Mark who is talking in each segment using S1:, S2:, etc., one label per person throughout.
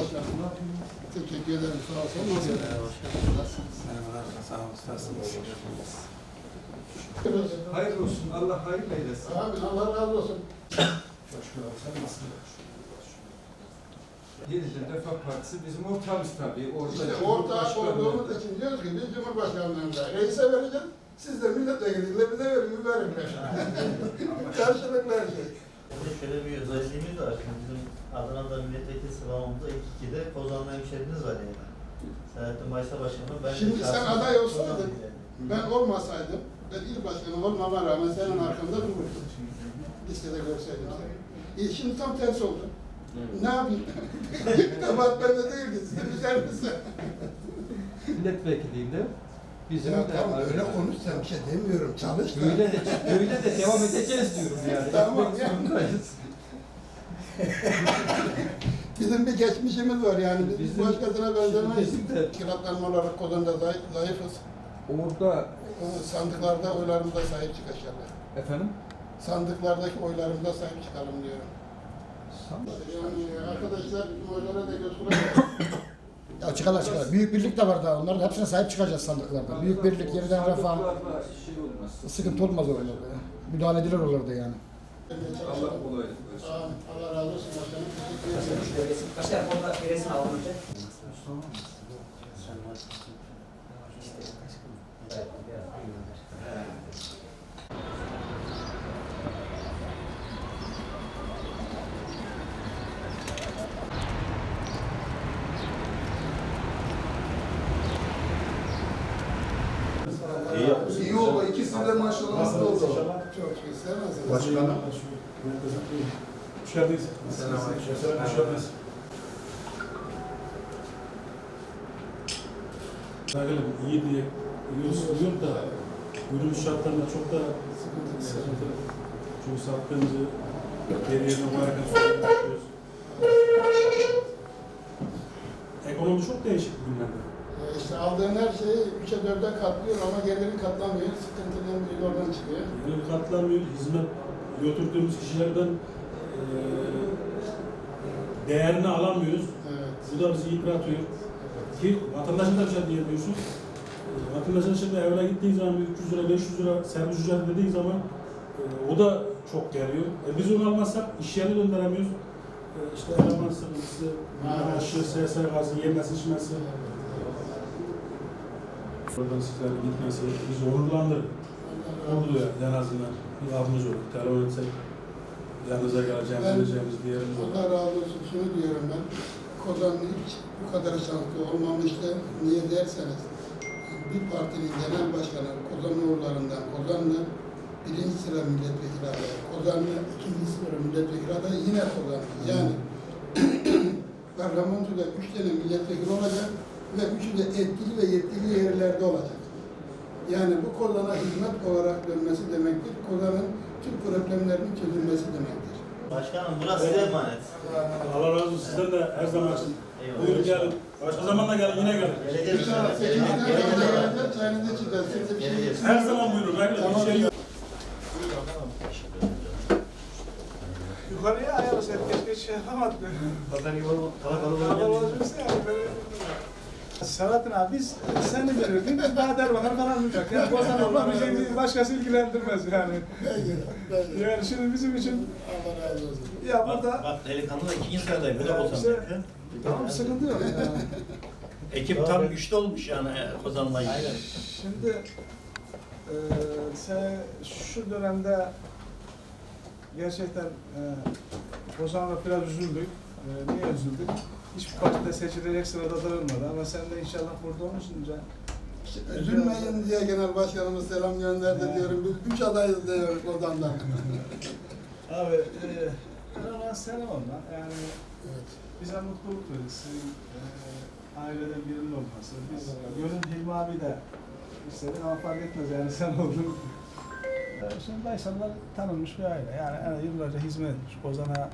S1: başkanım. Teşekkür ederim. Sağ olsun. Nasıl?
S2: Merhabalar, sağ olun, nasılsınız?
S3: Hayırlı olsun. Allah hayırlı eylesin.
S1: Abi Allah razı olsun.
S3: Yeniden Refah Partisi bizim ortağımız tabii. Orada
S1: İşte ortak
S3: Cumhurbaşkanlığı-
S1: olduğumuz için diyoruz ki biz Cumhurbaşkanlığında reise vereceğiz. Siz de milletvekiliyle bize verin, verin. Karşılıklı her şey.
S4: Burada şöyle bir özelliğimiz var. Şimdi bizim Adana'da milletvekili sıralamamızda ilk ikide Kozanlı hemşehrimiz var yani. Selahattin Baysa Başkanı ben de
S1: Şimdi sen aday olsaydın. Ben olmasaydım, ben il başkanı olmama rağmen senin arkanda dururdum. Listede görseydim seni. İyi, şimdi tam tersi oldu. Ne yapayım? Kabahat bende değil ki, sizin üzerinizde.
S3: Milletvekilliğinde bizim
S1: Ya
S3: de
S1: tamam öyle konuş sen bir şey demiyorum, çalış da.
S3: Öyle de, öyle de devam edeceğiz diyorum yani.
S1: Tamam, ya. Bizim bir geçmişimiz var yani, biz
S3: Bizim-
S1: başkasına benzemeyiz. Kiratlanma olarak Kozan'da zayıf, zayıfız.
S3: Orada
S1: sandıklarda oylarımıza sahip çıkacaklar.
S3: efendim
S1: Sandıklardaki oylarımıza sahip çıkalım diyorum.
S3: san-
S1: Yani arkadaşlar oylara da göz kulak
S5: Ya çıkarlar çıkarlar. Büyük birlik de var daha. Onların hepsine sahip çıkacağız sandıklarda. Büyük birlik, yeniden refah.
S3: Şey.
S5: Sıkıntı olmaz oralarda. Müdahale edilir oralarda yani.
S3: Allah kolaylık versin.
S1: Allah razı olsun başkanım. Teşekkür ederim.
S6: Başkanım orada bir resim alalım önce.
S4: İyi yapmışsın.
S7: İyi oldu. İkisi de maşallah nasıl oldu?
S1: Çok. Sen nasılsın?
S7: Başkanım.
S2: Hoş geldiniz. Selam, hoş geldiniz. Arkadaşlar iyi diye biliyorum da ürün şartlarında çok da sıkıntı. Çünkü sattığımızı geri yerine koyarken sorun Ekonomi çok değişik bugünlerde.
S1: İşte aldığın her şeyi üçe dörde katlıyor ama gelirin katlamıyor. Sıkıntının büyük oradan çıkıyor.
S2: Yani katlanmıyor, hizmet götürdüğümüz kişilerden eee değerini alamıyoruz.
S1: Evet.
S2: Bu da bizi yıpratıyor. Ki vatandaşın da bir şey diyemiyorsun. E, Vatandaşın şimdi evine gittiği zaman bir 300 lira, 500 lira servis ücreti dediği zaman e, o da çok geliyor. E, biz onu almazsak iş yerine gönderemiyoruz. E, işte eleman sıkıntısı, maaşı, SSK'sı, yemesi, içmesi. Buradan sizlerin gitmesi bizi onurlandırır. Oldu ya en azından bir abimiz olur. Telefon etsek yanınıza geleceğimiz, geleceğimiz bir yerimiz olur.
S1: Allah razı olsun. Şunu diyorum ben. Kozan hiç bu kadar şanslı olmamıştı. Niye derseniz bir partinin genel başkanı Kozanoğullarından Kozanlı birinci sıra milletvekili adayı, Kozanlı ikinci sıra milletvekili adayı yine Kozanlı. Yani parlamentoda üç tane milletvekili olacak ve üçü de etkili ve yetkili yerlerde olacak. Yani bu Kozan'a hizmet olarak dönmesi demektir. Kozan'ın tüm problemlerinin çözülmesi demektir.
S4: Başkanım burası size emanet.
S2: Allah razı olsun. Sizden de her zaman için. Buyurun gelin. Başka zaman da gelin yine gelin.
S4: Geleceğiz
S1: seçimden
S4: Geleceğiz.
S1: sonra geleceğiz, çayınızı içeceğiz. Siz bir şey.
S2: Her zaman buyurun. Bekle. Bir şey yok.
S8: Yukarıya ayarız hep geç şey yapamadık.
S4: Pazar gibi kalabalık
S8: Ama
S4: olunca
S8: olacaksa yani. Selahattin abi biz seni verirdik, biz daha derbakan kalamayacak. Yani Bozan Allah bizi başkası ilgilendirmez yani. Yani şimdi bizim için
S1: Allah razı olsun.
S8: ya
S4: Bak,
S8: burada
S4: bak delikanlı da ikinci sıradayım. Öyle olsam
S8: İşte-
S4: mümkün.
S8: tamam sıkıntı yok yani.
S4: Ekip tam güçlü olmuş yani Kozan'la ilgili.
S8: Şimdi eee sen şu dönemde gerçekten eee Bozan'la biraz üzüldük. Eee, niye üzüldük? Hiçbir partide seçilecek sırada durulmadı ama sen de inşallah burada olunca
S1: Üzülmeyin diye genel başkanımız selam gönderdi
S8: Evet.
S1: diyorum. Biz üç adayız diyoruz odandan.
S8: Abi eee ama sen olma yani
S1: evet.
S8: bize mutluluk verir. Senin eee aileden birinin olması. Biz Gönül Hilmi abi de istedik ama fark etmez yani sen oldun. Şimdi Baysallar tanınmış bir aile. Yani, yani yıllarca hizmet etmiş. Kozan'a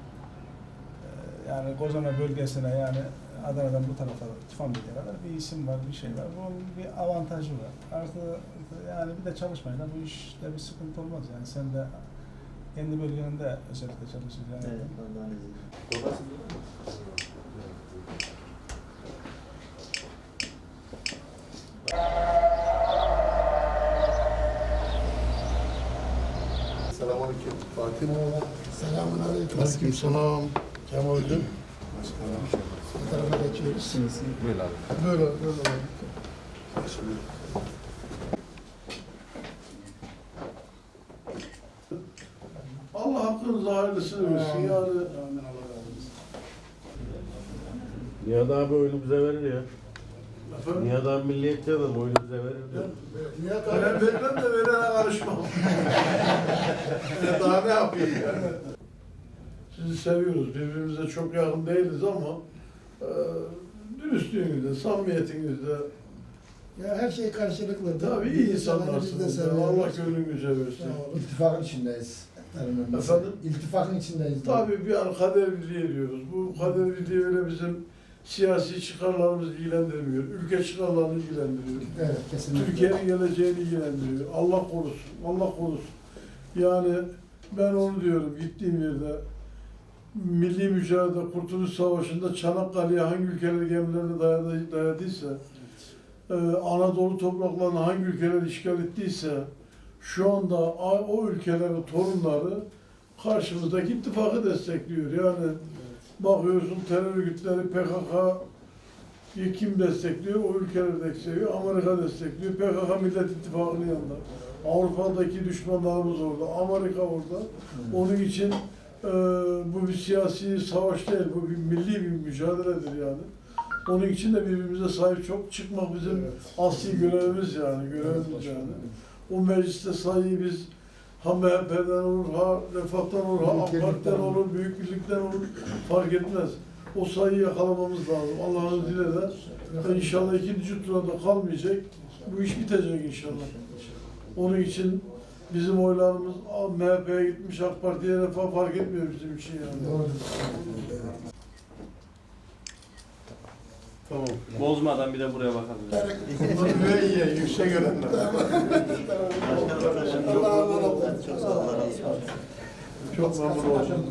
S8: yani Kozana bölgesine yani Adana'dan bu tarafa Tifamli'ye kadar bir isim var, bir şey var. Bunun bir avantajı var. Artı yani bir de çalışmayla bu işte bir sıkıntı olmaz yani. Sen de kendi bölgeninde özellikle çalışacaksın.
S4: Evet, Allah'ın izniyle.
S7: Babası
S1: Selamünaleyküm Fatih.
S7: Selamünaleyküm. Aleykümselam. Selam. Kemal'cim.
S1: Bu tarafa geçiyoruz.
S3: Böyle abi.
S7: Böyle, böyle. Allah hakkınızda hayırlısını versin. Yani
S6: Nihat abi oyunu bize verir ya.
S7: efendim,
S6: Nihat abi milliyetçi adam oyunu bize verir diyor.
S7: Nihat abi. Ben vermem de verene karışmam. Ya Daha ne yapayım yani? Sizi seviyoruz. Birbirimize çok yakın değiliz ama e, dürüstlüğünüzde, samimiyetinizde
S1: Ya her şey karşılıklı.
S7: tabii iyi insanlarsınız. Allah gönlünüze versin.
S5: İltifakın içindeyiz.
S7: Efendim?
S5: İltifakın içindeyiz.
S7: Tabii bir an kader birliği diyoruz. Bu kader birliği öyle bizim siyasi çıkarlarımızı ilgilendirmiyor. Ülke çıkarlarını ilgilendiriyor.
S5: Evet kesinlikle.
S7: Türkiye'nin geleceğini ilgilendiriyor. Allah korusun, Allah korusun. Yani ben onu diyorum gittiğim yerde milli mücadele, Kurtuluş Savaşı'nda Çanakkale'ye hangi ülkeler gemilerini dayadı, dayadıysa, e, Anadolu topraklarını hangi ülkeler işgal ettiyse, şu anda o ülkelerin torunları karşımızdaki ittifakı destekliyor. Yani bakıyorsun terör örgütleri PKK kim destekliyor? O ülkeler destekliyor. Amerika destekliyor. PKK Millet İttifakı'nın yanında. Avrupa'daki düşmanlarımız orada. Amerika orada. Onun için e, bu bir siyasi savaş değil. Bu bir milli bir mücadeledir yani. Onun için de birbirimize sahip çok çıkmak bizim asli görevimiz yani. Görevimiz yani. O mecliste sayıyı biz ha MHP'den olur, ha Refah'tan olur, ha AK Parti'den olur, Büyük Birlik'ten olur fark etmez. O sayıyı yakalamamız lazım. Allah'ın izniyle de inşallah ikinci turda kalmayacak. Bu iş bitecek inşallah. Onun için bizim oylarımız "Aa, MHP'ye gitmiş, AK Parti'ye Refah fark etmiyor bizim için yani.
S5: Doğru.
S6: Tamam. Bozmadan bir de buraya bakalım.
S7: Bunlar iyi, yüksek öğrenler.
S1: Allah'a emanet olun.
S7: Çok memnun oldum.